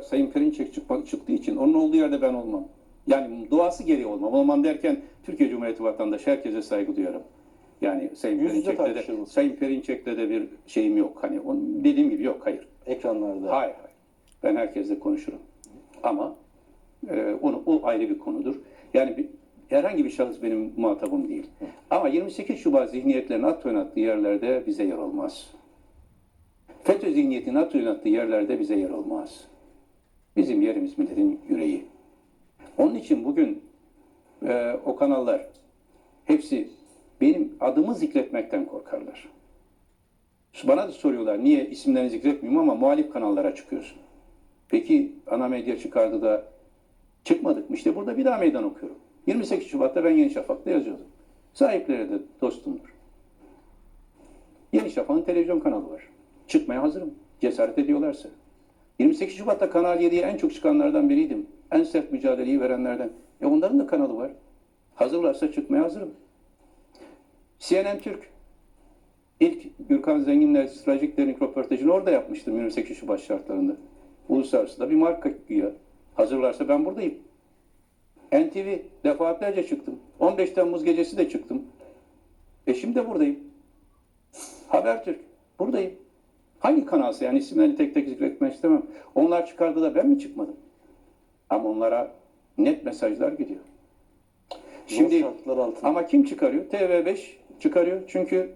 Sayın Perinçek çıkma, çıktığı için onun olduğu yerde ben olmam. Yani doğası gereği olmam. Olmam derken Türkiye Cumhuriyeti vatandaşı herkese saygı duyarım. Yani Sayın Perinçek'le de. Sayın Perinçek'le de bir şeyim yok. Hani onun dediğim gibi yok, hayır. Ekranlarda. Hayır, hayır. Ben herkesle konuşurum. Ama e, onu, o ayrı bir konudur. Yani bir, herhangi bir şahıs benim muhatabım değil. Ama 28 Şubat zihniyetlerin at oynattığı yerlerde bize yer olmaz. FETÖ zihniyetinin at oynattığı yerlerde bize yer olmaz. Bizim yerimiz milletin yüreği. Onun için bugün e, o kanallar hepsi benim adımı zikretmekten korkarlar. Bana da soruyorlar niye isimlerini zikretmiyorum ama muhalif kanallara çıkıyorsun. Peki ana medya çıkardı da çıkmadık mı? İşte burada bir daha meydan okuyorum. 28 Şubat'ta ben Yeni Şafak'ta yazıyordum. Sahipleri de dostumdur. Yeni Şafak'ın televizyon kanalı var. Çıkmaya hazırım. Cesaret ediyorlarsa. 28 Şubat'ta Kanal 7'ye en çok çıkanlardan biriydim. En sert mücadeleyi verenlerden. E onların da kanalı var. Hazırlarsa çıkmaya hazırım. CNN Türk. İlk Gürkan Zengin'le stratejik derinlik röportajını orada yapmıştım 28 Şubat şartlarında. Uluslararası da bir marka güya. Hazırlarsa ben buradayım. NTV defaatlerce çıktım. 15 Temmuz gecesi de çıktım. E şimdi de buradayım. Habertürk buradayım. Hangi kanalsa yani isimlerini tek tek zikretmek istemem. Onlar çıkardı da ben mi çıkmadım? Ama onlara net mesajlar gidiyor. Şimdi ama kim çıkarıyor? TV5 çıkarıyor. Çünkü